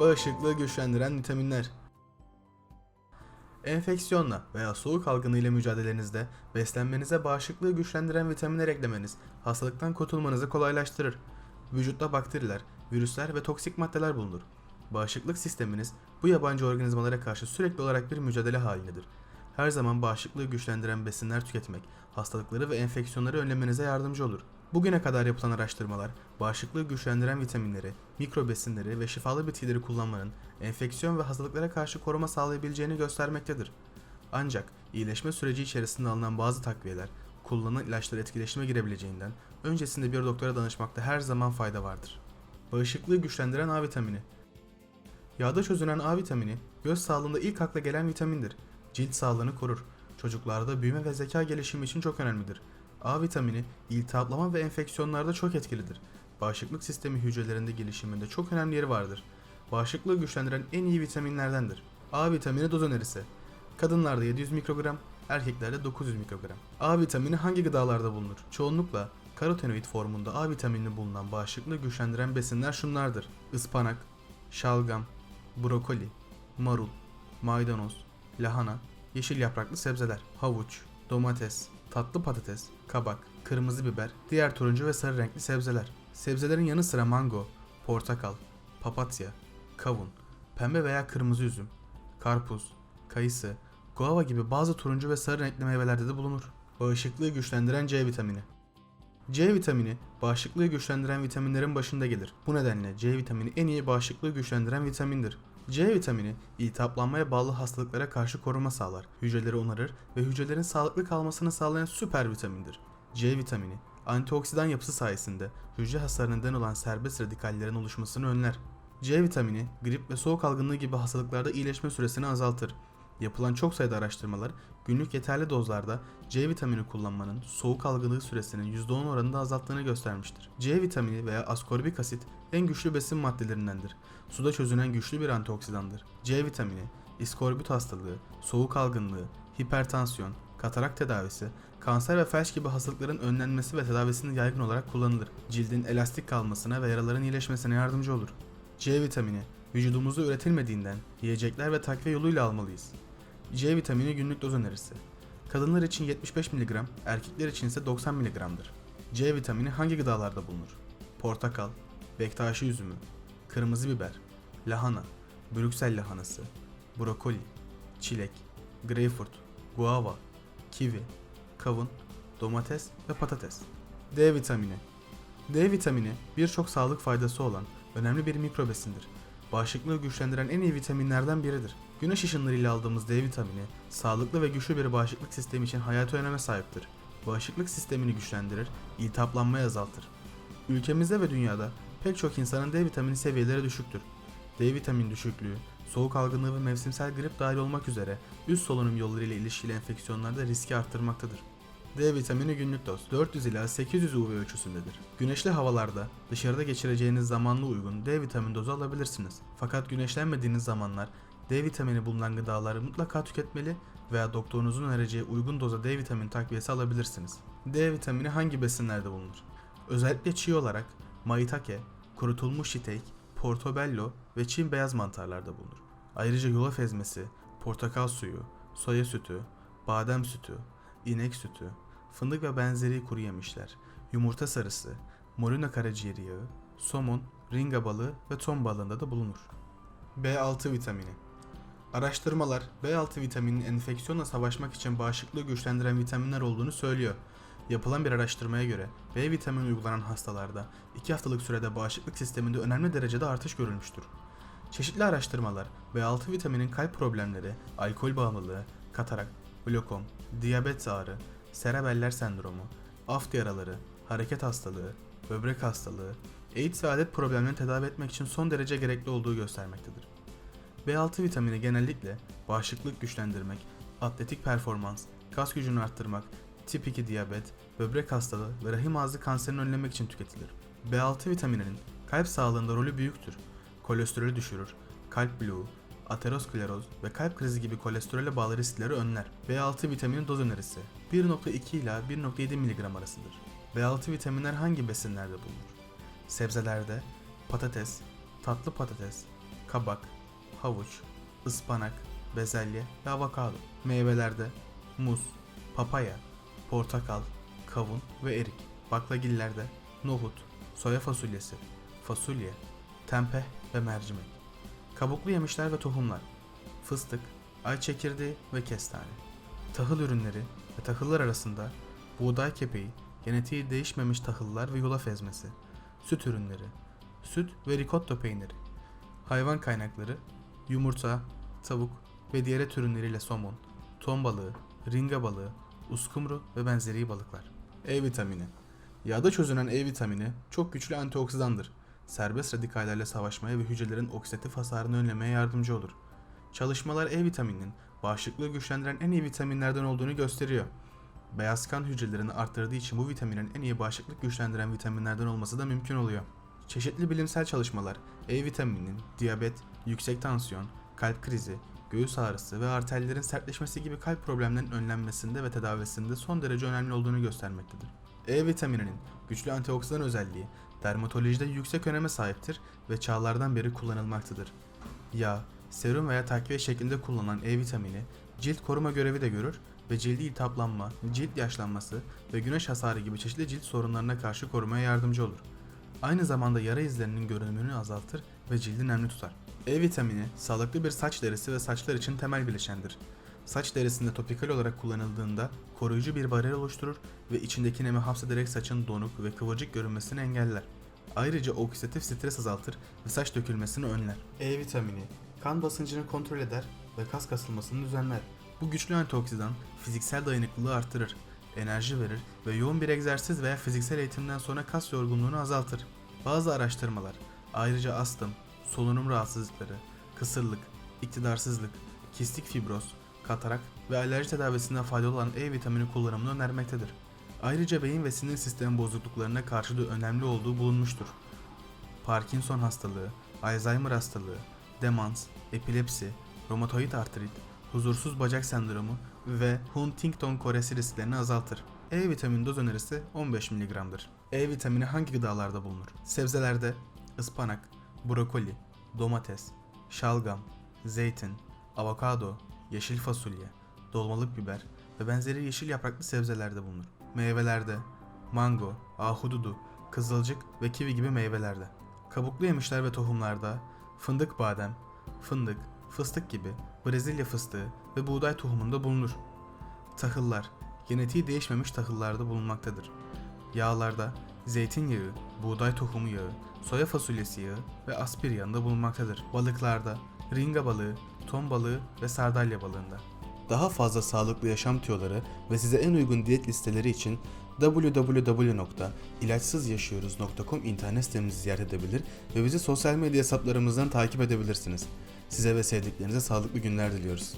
Bağışıklığı güçlendiren vitaminler. Enfeksiyonla veya soğuk algını ile mücadelenizde beslenmenize bağışıklığı güçlendiren vitaminler eklemeniz hastalıktan kurtulmanızı kolaylaştırır. Vücutta bakteriler, virüsler ve toksik maddeler bulunur. Bağışıklık sisteminiz bu yabancı organizmalara karşı sürekli olarak bir mücadele halindedir. Her zaman bağışıklığı güçlendiren besinler tüketmek, hastalıkları ve enfeksiyonları önlemenize yardımcı olur. Bugüne kadar yapılan araştırmalar, bağışıklığı güçlendiren vitaminleri, mikro besinleri ve şifalı bitkileri kullanmanın enfeksiyon ve hastalıklara karşı koruma sağlayabileceğini göstermektedir. Ancak iyileşme süreci içerisinde alınan bazı takviyeler, kullanılan ilaçlar etkileşime girebileceğinden öncesinde bir doktora danışmakta her zaman fayda vardır. Bağışıklığı güçlendiren A vitamini Yağda çözünen A vitamini, göz sağlığında ilk akla gelen vitamindir. Cilt sağlığını korur. Çocuklarda büyüme ve zeka gelişimi için çok önemlidir. A vitamini, iltihaplama ve enfeksiyonlarda çok etkilidir. Bağışıklık sistemi hücrelerinde gelişiminde çok önemli yeri vardır. Bağışıklığı güçlendiren en iyi vitaminlerdendir. A vitamini doz önerisi. Kadınlarda 700 mikrogram, erkeklerde 900 mikrogram. A vitamini hangi gıdalarda bulunur? Çoğunlukla karotenoid formunda A vitamini bulunan bağışıklığı güçlendiren besinler şunlardır. Ispanak, şalgam, brokoli, marul, maydanoz, lahana, yeşil yapraklı sebzeler, havuç, domates, tatlı patates, kabak, kırmızı biber, diğer turuncu ve sarı renkli sebzeler. Sebzelerin yanı sıra mango, portakal, papatya, kavun, pembe veya kırmızı üzüm, karpuz, kayısı, guava gibi bazı turuncu ve sarı renkli meyvelerde de bulunur. Bağışıklığı güçlendiren C vitamini. C vitamini bağışıklığı güçlendiren vitaminlerin başında gelir. Bu nedenle C vitamini en iyi bağışıklığı güçlendiren vitamindir. C vitamini iltihaplanmaya bağlı hastalıklara karşı koruma sağlar, hücreleri onarır ve hücrelerin sağlıklı kalmasını sağlayan süper vitamindir. C vitamini antioksidan yapısı sayesinde hücre hasarına neden olan serbest radikallerin oluşmasını önler. C vitamini grip ve soğuk algınlığı gibi hastalıklarda iyileşme süresini azaltır. Yapılan çok sayıda araştırmalar günlük yeterli dozlarda C vitamini kullanmanın soğuk algınlığı süresinin %10 oranında azalttığını göstermiştir. C vitamini veya askorbik asit en güçlü besin maddelerindendir. Suda çözünen güçlü bir antioksidandır. C vitamini, iskorbüt hastalığı, soğuk algınlığı, hipertansiyon, katarak tedavisi, kanser ve felç gibi hastalıkların önlenmesi ve tedavisinde yaygın olarak kullanılır. Cildin elastik kalmasına ve yaraların iyileşmesine yardımcı olur. C vitamini, vücudumuzda üretilmediğinden yiyecekler ve takviye yoluyla almalıyız. C vitamini günlük doz önerisi. Kadınlar için 75 mg, erkekler için ise 90 mg'dır. C vitamini hangi gıdalarda bulunur? Portakal, bektaşi üzümü, kırmızı biber, lahana, Brüksel lahanası, brokoli, çilek, greyfurt, guava, kivi, kavun, domates ve patates. D vitamini. D vitamini birçok sağlık faydası olan önemli bir mikro besindir. Bağışıklığı güçlendiren en iyi vitaminlerden biridir. Güneş ışınlarıyla aldığımız D vitamini, sağlıklı ve güçlü bir bağışıklık sistemi için hayati öneme sahiptir. Bağışıklık sistemini güçlendirir, iltihaplanmayı azaltır. Ülkemizde ve dünyada pek çok insanın D vitamini seviyeleri düşüktür. D vitamini düşüklüğü, soğuk algınlığı ve mevsimsel grip dahil olmak üzere üst solunum yolları ile ilişkili enfeksiyonlarda riski arttırmaktadır. D vitamini günlük doz 400 ila 800 UV ölçüsündedir. Güneşli havalarda dışarıda geçireceğiniz zamanla uygun D vitamini dozu alabilirsiniz. Fakat güneşlenmediğiniz zamanlar D vitamini bulunan gıdaları mutlaka tüketmeli veya doktorunuzun önereceği uygun doza D vitamini takviyesi alabilirsiniz. D vitamini hangi besinlerde bulunur? Özellikle çiğ olarak maitake, kurutulmuş şiteyk, portobello ve çin beyaz mantarlarda bulunur. Ayrıca yulaf ezmesi, portakal suyu, soya sütü, badem sütü, inek sütü, fındık ve benzeri kuru yemişler, yumurta sarısı, morina karaciğeri yağı, somon, ringa balığı ve ton balığında da bulunur. B6 vitamini Araştırmalar B6 vitamininin enfeksiyonla savaşmak için bağışıklığı güçlendiren vitaminler olduğunu söylüyor. Yapılan bir araştırmaya göre B vitamini uygulanan hastalarda 2 haftalık sürede bağışıklık sisteminde önemli derecede artış görülmüştür. Çeşitli araştırmalar B6 vitaminin kalp problemleri, alkol bağımlılığı, katarak, glokom, diyabet ağrı, serebeller sendromu, aft yaraları, hareket hastalığı, böbrek hastalığı, AIDS ve adet problemlerini tedavi etmek için son derece gerekli olduğu göstermektedir. B6 vitamini genellikle bağışıklık güçlendirmek, atletik performans, kas gücünü arttırmak, tip 2 diyabet, böbrek hastalığı ve rahim ağzı kanserini önlemek için tüketilir. B6 vitamininin kalp sağlığında rolü büyüktür. Kolesterolü düşürür, kalp bloğu, ateroskleroz ve kalp krizi gibi kolesterole bağlı riskleri önler. B6 vitamini doz önerisi 1.2 ila 1.7 mg arasıdır. B6 vitaminler hangi besinlerde bulunur? Sebzelerde patates, tatlı patates, kabak, havuç, ıspanak, bezelye ve avokado. Meyvelerde muz, papaya, portakal, kavun ve erik. Baklagillerde nohut, soya fasulyesi, fasulye, tempeh ve mercimek. Kabuklu yemişler ve tohumlar, fıstık, ay çekirdeği ve kestane. Tahıl ürünleri ve tahıllar arasında buğday kepeği, genetiği değişmemiş tahıllar ve yulaf ezmesi, süt ürünleri, süt ve ricotta peyniri, hayvan kaynakları, yumurta, tavuk ve diğer et ürünleriyle somon, ton balığı, ringa balığı, uskumru ve benzeri balıklar. E vitamini Yağda çözünen E vitamini çok güçlü antioksidandır. Serbest radikallerle savaşmaya ve hücrelerin oksidatif hasarını önlemeye yardımcı olur. Çalışmalar E vitamininin bağışıklığı güçlendiren en iyi vitaminlerden olduğunu gösteriyor. Beyaz kan hücrelerini arttırdığı için bu vitaminin en iyi bağışıklık güçlendiren vitaminlerden olması da mümkün oluyor. Çeşitli bilimsel çalışmalar E vitamininin diyabet, yüksek tansiyon, kalp krizi, göğüs ağrısı ve arterlerin sertleşmesi gibi kalp problemlerinin önlenmesinde ve tedavisinde son derece önemli olduğunu göstermektedir. E vitamininin güçlü antioksidan özelliği dermatolojide yüksek öneme sahiptir ve çağlardan beri kullanılmaktadır. Yağ, serum veya takviye şeklinde kullanılan E vitamini cilt koruma görevi de görür ve cildi iltihaplanma, cilt yaşlanması ve güneş hasarı gibi çeşitli cilt sorunlarına karşı korumaya yardımcı olur. Aynı zamanda yara izlerinin görünümünü azaltır ve cildi nemli tutar. E vitamini sağlıklı bir saç derisi ve saçlar için temel bileşendir. Saç derisinde topikal olarak kullanıldığında koruyucu bir bariyer oluşturur ve içindeki nemi hapsederek saçın donuk ve kıvırcık görünmesini engeller. Ayrıca oksidatif stres azaltır ve saç dökülmesini önler. E vitamini kan basıncını kontrol eder ve kas kasılmasını düzenler. Bu güçlü antioksidan fiziksel dayanıklılığı artırır, enerji verir ve yoğun bir egzersiz veya fiziksel eğitimden sonra kas yorgunluğunu azaltır. Bazı araştırmalar ayrıca astım, solunum rahatsızlıkları, kısırlık, iktidarsızlık, kistik fibroz, katarak ve alerji tedavisinde faydalı olan E vitamini kullanımını önermektedir. Ayrıca beyin ve sinir sistemi bozukluklarına karşı da önemli olduğu bulunmuştur. Parkinson hastalığı, Alzheimer hastalığı, demans, epilepsi, romatoid artrit, huzursuz bacak sendromu ve Huntington koresi risklerini azaltır. E vitamini doz önerisi 15 mg'dır. E vitamini hangi gıdalarda bulunur? Sebzelerde ıspanak, brokoli, domates, şalgam, zeytin, avokado, yeşil fasulye, dolmalık biber ve benzeri yeşil yapraklı sebzelerde bulunur. Meyvelerde mango, ahududu, kızılcık ve kivi gibi meyvelerde. Kabuklu yemişler ve tohumlarda fındık badem, fındık, fıstık gibi Brezilya fıstığı ve buğday tohumunda bulunur. Tahıllar, genetiği değişmemiş tahıllarda bulunmaktadır. Yağlarda zeytinyağı, buğday tohumu yağı, soya fasulyesi yağı ve aspir bulunmaktadır. Balıklarda ringa balığı, ton balığı ve sardalya balığında. Daha fazla sağlıklı yaşam tüyoları ve size en uygun diyet listeleri için www.ilaçsızyaşıyoruz.com internet sitemizi ziyaret edebilir ve bizi sosyal medya hesaplarımızdan takip edebilirsiniz. Size ve sevdiklerinize sağlıklı günler diliyoruz.